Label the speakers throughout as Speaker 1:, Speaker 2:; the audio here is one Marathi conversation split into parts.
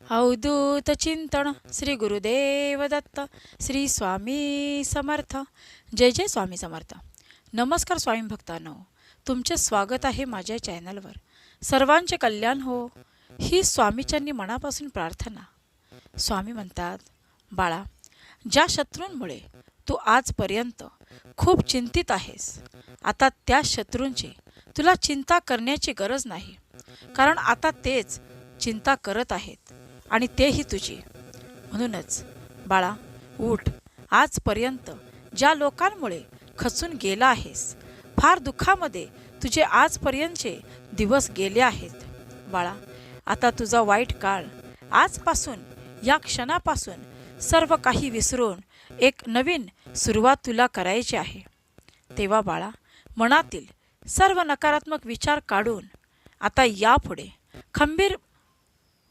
Speaker 1: अवधूत चिंतन श्री गुरुदेव दत्त श्री स्वामी समर्थ जय जय स्वामी समर्थ नमस्कार स्वामी भक्तांनो तुमचे स्वागत आहे माझ्या चॅनलवर सर्वांचे कल्याण हो ही स्वामीच्यांनी मनापासून प्रार्थना स्वामी म्हणतात बाळा ज्या शत्रूंमुळे तू आजपर्यंत खूप चिंतित आहेस आता त्या शत्रूंची तुला चिंता करण्याची गरज नाही कारण आता तेच चिंता करत आहेत आणि तेही तुझी. म्हणूनच बाळा उठ. आजपर्यंत ज्या लोकांमुळे खचून गेला आहेस फार दुःखामध्ये तुझे आजपर्यंतचे दिवस गेले आहेत. बाळा आता तुझा वाईट काळ आजपासून या क्षणापासून सर्व काही विसरून एक नवीन सुरुवात तुला करायची आहे. तेव्हा बाळा मनातील सर्व नकारात्मक विचार काढून आता यापुढे खंबीर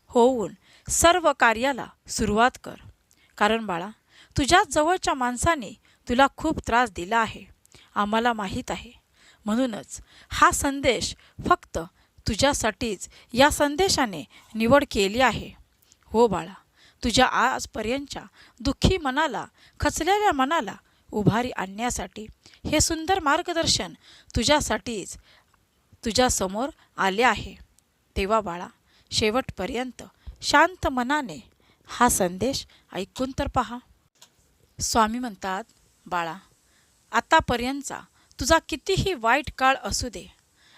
Speaker 1: होऊन सर्व कार्याला सुरुवात कर. कारण बाळा तुझ्या जवळच्या माणसाने तुला खूप त्रास दिला आहे. आम्हाला माहीत आहे. म्हणूनच हा संदेश फक्त तुझ्यासाठीच या संदेशाने निवड केली आहे. हो बाळा तुझ्या आजपर्यंतच्या दुःखी मनाला खचलेल्या मनाला उभारी आणण्यासाठी हे सुंदर मार्गदर्शन तुझ्यासाठीच तुझ्यासमोर आले आहे. तेव्हा बाळा शेवटपर्यंत शांत मनाने हा संदेश ऐकून तर पहा. स्वामी म्हणतात बाळा आतापर्यंतचा तुझा कितीही वाईट काळ असू दे.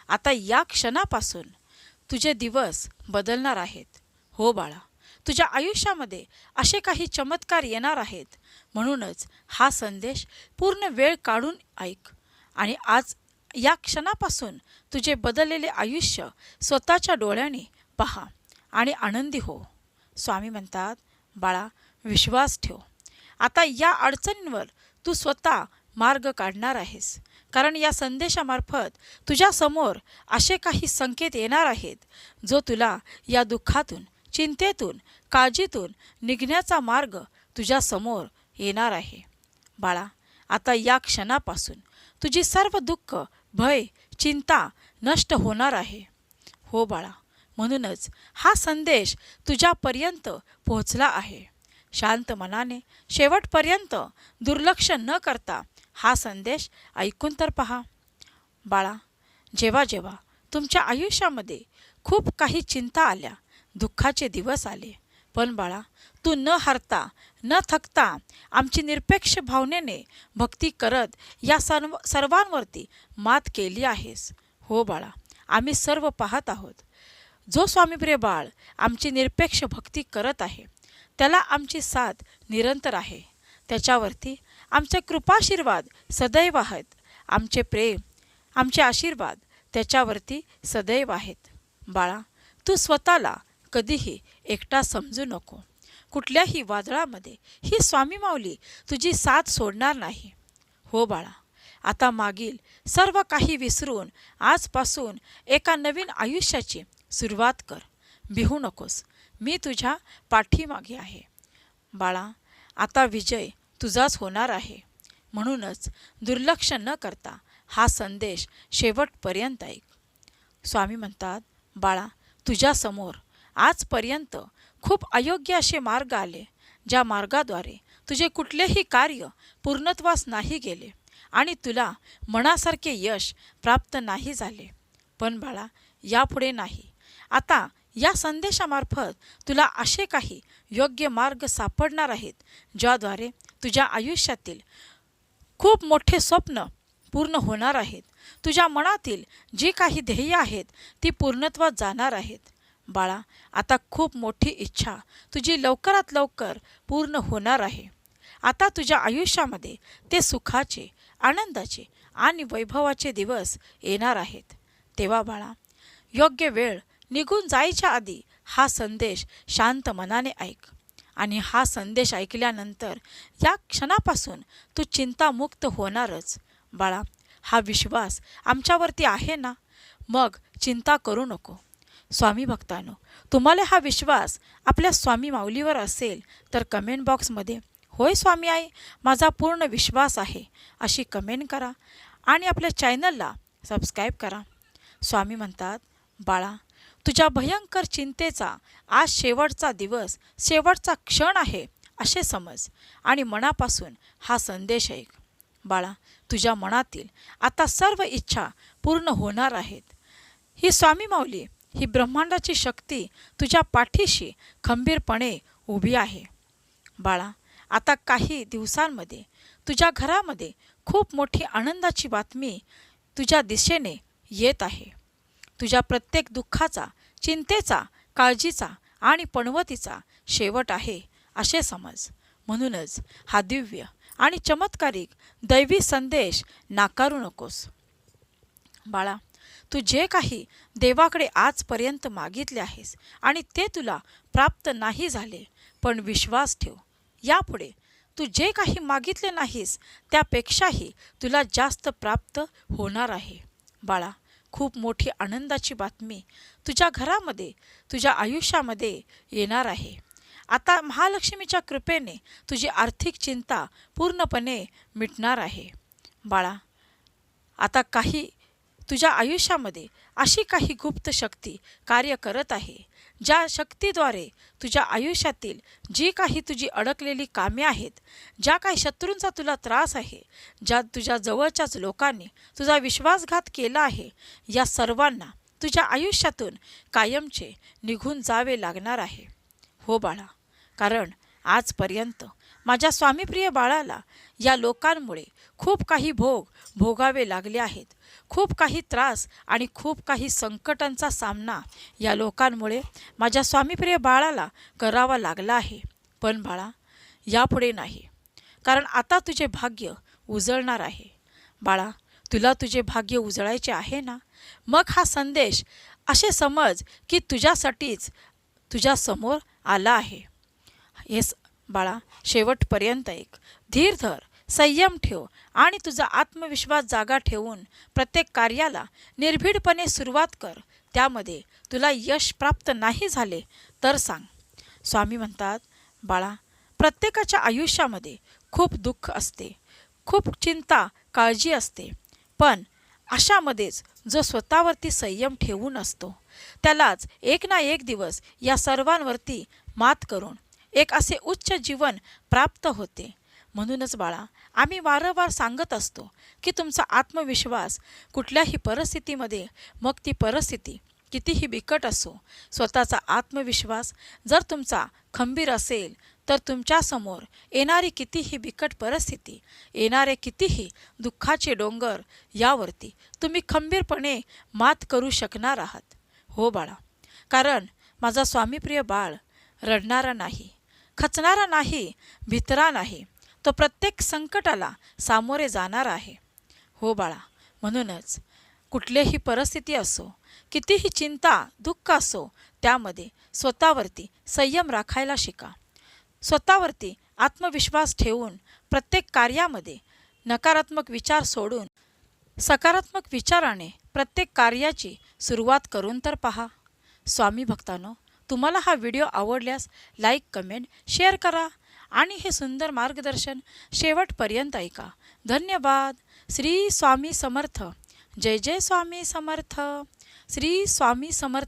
Speaker 1: आता या क्षणापासून तुझे दिवस बदलणार आहेत. हो बाळा तुझ्या आयुष्यामध्ये असे काही चमत्कार येणार आहेत. म्हणूनच हा संदेश पूर्ण वेळ काढून ऐक आणि आज या क्षणापासून तुझे बदललेले आयुष्य स्वतःच्या डोळ्याने पहा. आणि आनंदी हो. स्वामी म्हणतात बाळा विश्वास ठेव. आता या अडचणींवर तू स्वतः मार्ग काढणार आहेस. कारण या संदेशामार्फत तुझ्यासमोर असे काही संकेत येणार आहेत जो तुला या दुःखातून चिंतेतून काळजीतून निघण्याचा मार्ग तुझ्यासमोर येणार आहे. बाळा आता या क्षणापासून तुझी सर्व दुःख भय चिंता नष्ट होणार आहे. हो बाळा म्हणूनच हा संदेश तुझ्यापर्यंत पोहोचला आहे. शांत मनाने शेवटपर्यंत दुर्लक्ष न करता हा संदेश ऐकून तर पहा. बाळा जेव्हा जेव्हा तुमच्या आयुष्यामध्ये खूप काही चिंता आल्या दुःखाचे दिवस आले. पण बाळा तू न हरता न थकता आमची निरपेक्ष भावनेने भक्ती करत या सर्व सर्वांवरती मात केली आहेस. हो बाळा आम्ही सर्व पाहत आहोत. जो स्वामीप्रिय बाळ आमची निरपेक्ष भक्ती करत आहे त्याला आमची साथ निरंतर आहे. त्याच्यावरती आमचे कृपाशीर्वाद सदैव आहेत. आमचे प्रेम आमचे आशीर्वाद त्याच्यावरती सदैव आहेत. बाळा तू स्वतःला कधीही एकटा समजू नको. कुठल्याही वादळामध्ये ही स्वामी माऊली तुझी साथ सोडणार नाही. हो बाळा आता मागील सर्व काही विसरून आजपासून एका नवीन आयुष्याची सुरुवात कर. भिहू नकोस. मी तुझ्या पाठीमागे आहे. बाळा आता विजय तुझाच होणार आहे. म्हणूनच दुर्लक्ष न करता हा संदेश शेवटपर्यंत ऐक. स्वामी म्हणतात बाळा तुझ्यासमोर आजपर्यंत खूप अयोग्य असे मार्ग आले ज्या मार्गाद्वारे तुझे कुठलेही कार्य पूर्णत्वास नाही गेले आणि तुला मनासारखे यश प्राप्त नाही झाले. पण बाळा यापुढे नाही. आता या संदेशामार्फत तुला असे काही योग्य मार्ग सापडणार आहेत ज्याद्वारे तुझ्या आयुष्यातील खूप मोठे स्वप्न पूर्ण होणार आहेत. तुझ्या मनातील जी काही ध्येय आहेत ती पूर्णत्वात जाणार आहेत. बाळा आता खूप मोठी इच्छा तुझी लवकरात लवकर पूर्ण होणार आहे. आता तुझ्या आयुष्यामध्ये ते सुखाचे आनंदाचे आणि वैभवाचे दिवस येणार आहेत. तेव्हा बाळा योग्य वेळ निघून जायच्या आधी हा संदेश शांत मनाने ऐक. आणि हा संदेश ऐकल्यानंतर या क्षणापासून तू चिंतामुक्त होणारच. बाळा हा विश्वास आमच्यावरती आहे ना? मग चिंता करू नको. स्वामी भक्तांनो तुम्हाला हा विश्वास आपल्या स्वामी माऊलीवर असेल तर कमेंट बॉक्समध्ये होय स्वामी आई माझा पूर्ण विश्वास आहे अशी कमेंट करा आणि आपल्या चॅनलला सबस्क्राईब करा. स्वामी म्हणतात बाळा तुझ्या भयंकर चिंतेचा आज शेवटचा दिवस शेवटचा क्षण आहे असे समज. आणि मनापासून हा संदेश ऐक. बाळा तुझ्या मनातील आता सर्व इच्छा पूर्ण होणार आहेत. ही स्वामी माऊली ही ब्रह्मांडाची शक्ती तुझ्या पाठीशी खंबीरपणे उभी आहे. बाळा आता काही दिवसांमध्ये तुझ्या घरामध्ये खूप मोठी आनंदाची बातमी तुझ्या दिशेने येत आहे. तुझ्या प्रत्येक दुःखाचा चिंतेचा काळजीचा आणि पणवतीचा शेवट आहे असे समज. म्हणूनच हा दिव्य आणि चमत्कारिक दैवी संदेश नाकारू नकोस. बाळा तू जे काही देवाकडे आजपर्यंत मागितले आहेस आणि ते तुला प्राप्त नाही झाले पण विश्वास ठेव. यापुढे तू जे काही मागितले नाहीस त्यापेक्षाही तुला जास्त प्राप्त होणार आहे. बाळा खूप मोठी आनंदाची बातमी तुझ्या घरामध्ये तुझ्या आयुष्यामध्ये येणार आहे. आता महालक्ष्मीच्या कृपेने तुझी आर्थिक चिंता पूर्णपणे मिटणार आहे. बाळा आता काही तुझ्या आयुष्यामध्ये अशी काही गुप्त शक्ती कार्य करत आहे. ज्या शक्तीद्वारे तुझ्या आयुष्यातील जी काही तुझी अडकलेली कामे आहेत ज्या काही शत्रूंचा तुला त्रास आहे ज्या तुझ्या जवळच्याच लोकांनी तुझा विश्वासघात केला आहे या सर्वांना तुझ्या आयुष्यातून कायमचे निघून जावे लागणार आहे. हो बाळा कारण आजपर्यंत. माझ्या स्वामीप्रिय बाळाला या लोकांमुळे खूप काही भोग भोगावे लागले आहेत. खूप काही त्रास आणि खूप काही संकटांचा सामना या लोकांमुळे माझ्या स्वामीप्रिय बाळाला करावा लागला आहे. पण बाळा यापुढे नाही. कारण आता तुझे भाग्य उजळणार आहे. बाळा तुला तुझे भाग्य उजळायचे आहे ना? मग हा संदेश असे समज की तुझ्यासाठीच तुझ्यासमोर आला आहे. हे बाळा शेवटपर्यंत एक. धीर धर संयम ठेव आणि तुझा आत्मविश्वास जागा ठेवून प्रत्येक कार्याला निर्भीडपणे सुरुवात कर. त्यामध्ये तुला यश प्राप्त नाही झाले तर सांग. स्वामी म्हणतात बाळा प्रत्येकाच्या आयुष्यामध्ये खूप दुःख असते खूप चिंता काळजी असते. पण अशामध्येच जो स्वतःवरती संयम ठेवून असतो त्यालाच एक ना एक दिवस या सर्वांवरती मात करून एक असे उच्च जीवन प्राप्त होते. म्हणूनच बाळा आम्ही वारंवार सांगत असतो की तुमचा आत्मविश्वास कुठल्याही परिस्थितीमध्ये मग ती परिस्थिती कितीही बिकट असो स्वतःचा आत्मविश्वास जर तुमचा खंबीर असेल तर तुमच्यासमोर येणारी कितीही बिकट परिस्थिती येणारे कितीही दुःखाचे डोंगर यावरती तुम्ही खंबीरपणे मात करू शकणार आहात. हो बाळा कारण माझा स्वामीप्रिय बाळ रडणारा नाही. खचणारा नाही भितरा नाही तो प्रत्येक संकटाला सामोरे जाणार आहे. हो बाळा म्हणूनच कुठलीही परिस्थिती असो कितीही चिंता दुःख असो त्यामध्ये स्वतःवरती संयम राखायला शिका. स्वतःवरती आत्मविश्वास ठेवून प्रत्येक कार्यामध्ये नकारात्मक विचार सोडून सकारात्मक विचाराने प्रत्येक कार्याची सुरुवात करून तर पहा. स्वामी भक्तांनो तुम्हाला हा व्हिडिओ आवडल्यास लाईक कमेंट शेअर करा आणि हे सुंदर मार्गदर्शन शेवटपर्यंत ऐका. धन्यवाद. श्री स्वामी समर्थ. जय जय स्वामी समर्थ. श्री स्वामी समर्थ.